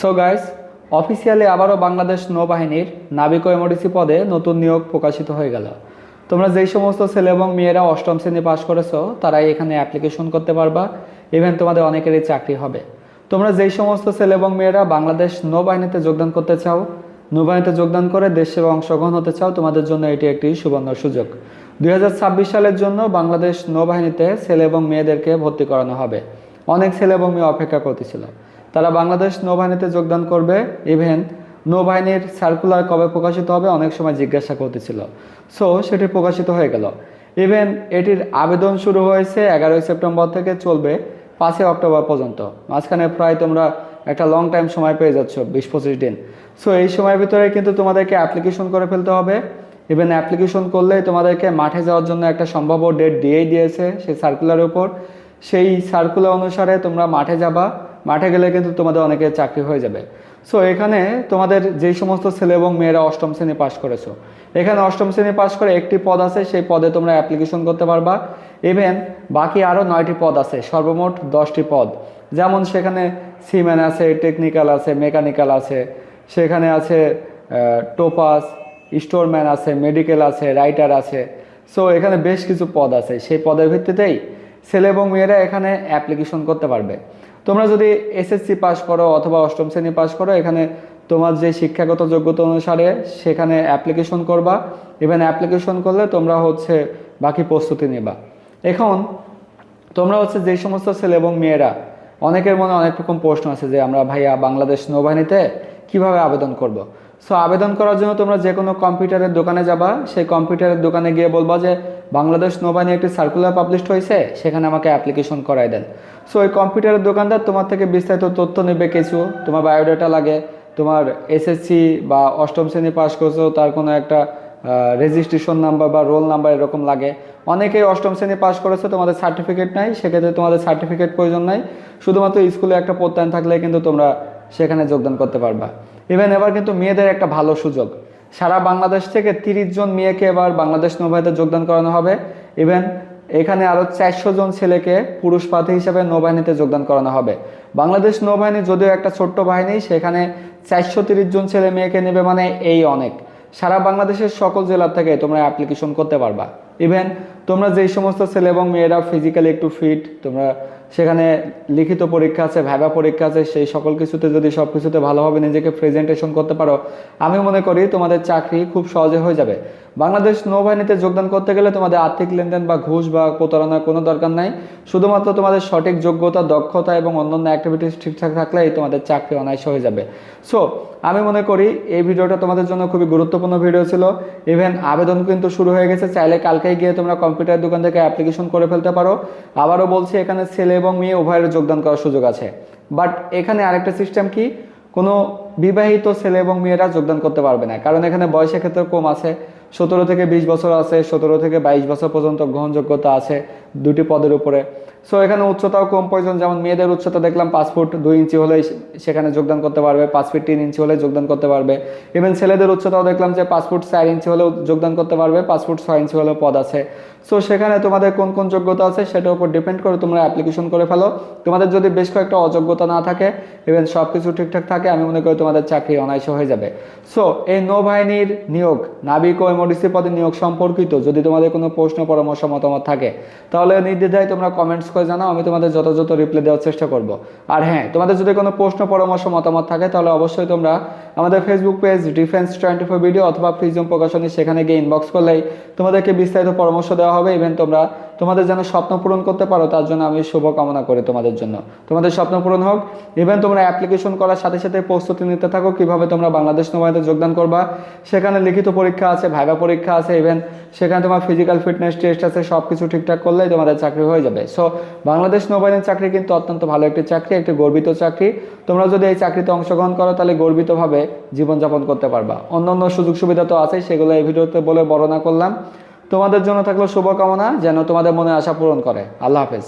So guys officially আবারও বাংলাদেশ নৌবাহিনীর নাবিক এমডিসি পদে নতুন নিয়োগ প্রকাশিত হয়ে গেল। তোমরা যেই সমস্ত ছেলে এবং মেয়েরা অষ্টম শ্রেণি পাশ করেছ, তারাই এখানে অ্যাপ্লিকেশন করতে পারবা। ইভেন তোমাদের অনেকেরই চাকরি হবে। তোমরা যেই সমস্ত ছেলে এবং মেয়েরা বাংলাদেশ নৌবাহিনীতে যোগদান করতে চাও, নৌবাহিনীতে যোগদান করে দেশ সেবা অংশগ্রহণ হতে চাও, তোমাদের জন্য এটি একটি সুবর্ণ সুযোগ। দুই হাজার ছাব্বিশ সালের জন্য বাংলাদেশ নৌবাহিনীতে ছেলে এবং মেয়েদেরকে ভর্তি করানো হবে। অনেক ছেলে এবং মেয়ে অপেক্ষা করতেছিল। তারা বাংলাদেশ নৌবাহিনীতে যোগদান করবে। ইভেন নৌবাহিনীর সার্কুলার কবে প্রকাশিত হবে অনেক সময় জিজ্ঞাসা করতেছিল। সো সেটি প্রকাশিত হয়ে গেল। ইভেন এটির আবেদন শুরু হয়েছে এগারোই সেপ্টেম্বর থেকে চলবে পাঁচই অক্টোবর পর্যন্ত। মাঝখানে প্রায় তোমরা একটা লং টাইম সময় পেয়ে যাচ্ছ, বিশ পঁচিশ দিন। সো এই সময়ের ভিতরে কিন্তু তোমাদেরকে অ্যাপ্লিকেশন করে ফেলতে হবে। ইভেন অ্যাপ্লিকেশন করলেই তোমাদেরকে মাঠে যাওয়ার জন্য একটা সম্ভাব্য ডেট দিয়েই দিয়েছে সেই সার্কুলারের উপর। সেই সার্কুলার অনুসারে তোমরা মাঠে যাবা। মাঠে গেলে কিন্তু তোমাদের অনেকে চাকরি হয়ে যাবে। সো এখানে তোমাদের যেই সমস্ত ছেলে এবং মেয়েরা অষ্টম শ্রেণি পাশ করেছ, এখানে অষ্টম শ্রেণি পাশ করে একটি পদ আছে, সেই পদে তোমরা অ্যাপ্লিকেশন করতে পারবা। ইভেন বাকি আরও নয়টি পদ আছে, সর্বমোট দশটি পদ। যেমন সেখানে সিম্যান আছে টেকনিক্যাল আছে মেকানিক্যাল আছে, সেখানে আছে টোপাস স্টোরম্যান আছে মেডিকেল আছে রাইটার আছে। সো এখানে বেশ কিছু পদ আছে, সেই পদের ভিত্তিতেই ছেলে এবং মেয়েরা এখানে অ্যাপ্লিকেশন করতে পারবে। তোমরা যদি এসএসসি পাস করো অথবা অষ্টম শ্রেণি পাস করো, এখানে তোমার যে শিক্ষাগত যোগ্যতা অনুসারে সেখানে অ্যাপ্লিকেশন করবা ইভেন অ্যাপ্লিকেশন করলে তোমরা হচ্ছে বাকি প্রস্তুতি নেবা এখন তোমরা হচ্ছে যে সমস্ত ছেলে এবং মেয়েরা, অনেকের মনে অনেক রকম প্রশ্ন আছে যে আমরা ভাইয়া বাংলাদেশ নৌবাহিনীতে কীভাবে আবেদন করব। সো আবেদন করার জন্য তোমরা যে কোনো কম্পিউটারের দোকানে যাবা, সেই কম্পিউটারের দোকানে গিয়ে বলবা যে বাংলাদেশ নৌবাহিনী একটি সার্কুলার পাবলিশড হয়েছে, সেখানে আমাকে অ্যাপ্লিকেশন করাই দেন। সো ওই কম্পিউটারের দোকানদার তোমার থেকে বিস্তারিত তথ্য নেবে কিছু। তোমার বায়োডাটা লাগে, তোমার এসএসসি বা অষ্টম শ্রেণি পাস করছ, তার কোনো একটা রেজিস্ট্রেশন নাম্বার বা রোল নাম্বার এরকম লাগে। অনেকেই অষ্টম শ্রেণি পাস করেছে, তোমাদের সার্টিফিকেট নাই, সেক্ষেত্রে তোমাদের সার্টিফিকেট প্রয়োজন নাই। শুধুমাত্র স্কুলে একটা প্রত্যয়ন থাকলে কিন্তু তোমরা সেখানে যোগদান করতে পারবা। ইভেন এবার কিন্তু মেয়েদের একটা ভালো সুযোগ। সারা বাংলাদেশ থেকে তিরিশ জন মেয়েকে এবার বাংলাদেশ নৌবাহিনীতে যোগদান করানো হবে। ইভেন এখানে আরও চারশো জন ছেলেকে পুরুষ প্রার্থী হিসেবে নৌবাহিনীতে যোগদান করানো হবে। বাংলাদেশ নৌবাহিনী যদিও একটা ছোট্ট বাহিনী, সেখানে চারশো তিরিশ জন ছেলে মেয়েকে নেবে মানে এই অনেক। সারা বাংলাদেশের সকল জেলার থেকে তোমরা অ্যাপ্লিকেশন করতে পারবা। ইভেন তোমরা যেই সমস্ত ছেলে এবং মেয়েরা ফিজিক্যালি একটু ফিট তোমরা সেখানে লিখিত পরীক্ষা আছে, ভাইবা পরীক্ষা আছে, সেই সকল কিছুতে যদি সব কিছুতে ভালোভাবে নিজেকে প্রেজেন্টেশন করতে পারো আমি মনে করি তোমাদের চাকরি খুব সহজে হয়ে যাবে। বাংলাদেশ নৌবাহিনীতে যোগদান করতে গেলে তোমাদের আর্থিক লেনদেন বা ঘুষ বা প্রতারণার কোনো দরকার নাই। শুধুমাত্র তোমাদের সঠিক যোগ্যতা, দক্ষতা এবং অন্যান্য অ্যাক্টিভিটিস ঠিকঠাক থাকলেই তোমাদের চাকরি অনায়াসে হয়ে যাবে। সো আমি মনে করি এই ভিডিওটা তোমাদের জন্য খুবই গুরুত্বপূর্ণ ভিডিও ছিল। ইভেন আবেদন কিন্তু শুরু হয়ে গেছে। চাইলে কালকেই গিয়ে তোমরা কম্পিউটার দোকান থেকে অ্যাপ্লিকেশন করে ফেলতে পারো। আবারও বলছি, এখানে ছেলে এবং মেয়ে উভয়ের যোগদান করার সুযোগ আছে। বাট এখানে আরেকটা সিস্টেম কি? কোনো বিবাহিত ছেলে এবং মেয়েরা যোগদান করতে পারবে না। কারণ এখানে বয়সের ক্ষেত্রে কম আছে। সতেরো থেকে বিশ বছর আছে, সতেরো থেকে বাইশ বছর পর্যন্ত গ্রহণযোগ্যতা আছে দুটি পদের উপরে। সো এখানে উচ্চতাও কম প্রয়োজন, যেমন মেয়েদের উচ্চতা দেখলাম পাঁচ ফুট দুই ইঞ্চি হলেই সেখানে যোগদান করতে পারবে, পাঁচ ফুট তিন ইঞ্চি হলে যোগদান করতে পারবে। ইভেন ছেলেদের উচ্চতাও দেখলাম যে পাঁচ ফুট চার ইঞ্চি হলেও যোগদান করতে পারবে, পাঁচ ফুট ছয় ইঞ্চি হলেও পদ আছে। সো সেখানে তোমাদের কোন কোন যোগ্যতা আছে সেটার উপর ডিপেন্ড করে তোমরা অ্যাপ্লিকেশন করে ফেলো। তোমাদের যদি বেশ কয়েকটা অযোগ্যতা না থাকে ইভেন সব কিছু ঠিকঠাক থাকে, আমি মনে করি তোমাদের চাকরি অনায়াসে হয়ে যাবে। সো এই নৌবাহিনীর নিয়োগ, নাবিক ও এমডিসি পদে নিয়োগ সম্পর্কিত যদি তোমাদের কোনো প্রশ্ন, পরামর্শ, মতামত থাকে, তাহলে নির্দ্বিধায় তোমরা কমেন্টস করে জানাও, আমি তোমাদের যথাযথ রিপ্লাই দেওয়ার চেষ্টা করব। আর হ্যাঁ তোমাদের যদি কোনো প্রশ্ন, পরামর্শ, মতামত থাকে, তাহলে অবশ্যই তোমরা আমাদের Facebook page defence twenty four video অথবা ফ্রিজম প্রকাশনী সেখানে গিয়ে ইনবক্স করলেই তোমাদেরকে বিস্তারিত পরামর্শ দেওয়া হবে ইভেন তোমরা তোমাদের যেন স্বপ্ন পূরণ করতে পারো, তার জন্য আমি শুভ কামনা করি তোমাদের জন্য। তোমাদের স্বপ্ন পূরণ হোক ইভেন তোমরা অ্যাপ্লিকেশন করার সাথে সাথে প্রস্তুতি নিতে থাকো, কীভাবে তোমরা বাংলাদেশ নৌবাহিনীতে যোগদান করবা। সেখানে লিখিত পরীক্ষা আছে ভাইবা পরীক্ষা আছে ইভেন সেখানে তোমার ফিজিক্যাল ফিটনেস টেস্ট আছে সব কিছু ঠিকঠাক করলেই তোমাদের চাকরি হয়ে যাবে। সো বাংলাদেশ নৌবাহিনীর চাকরি কিন্তু অত্যন্ত ভালো একটি চাকরি, একটি গর্বিত চাকরি। তোমরা যদি এই চাকরিতে অংশগ্রহণ করো, তাহলে গর্বিতভাবে জীবনযাপন করতে পারবা। অন্যান্য সুযোগ সুবিধা তো আছেই, সেগুলো এই ভিডিওতে বলে বর্ণনা করলাম। তোমাদের জন্য থাকল শুভকামনা যেন তোমাদের মনে আশা পূরণ করে। আল্লাহ হাফেজ।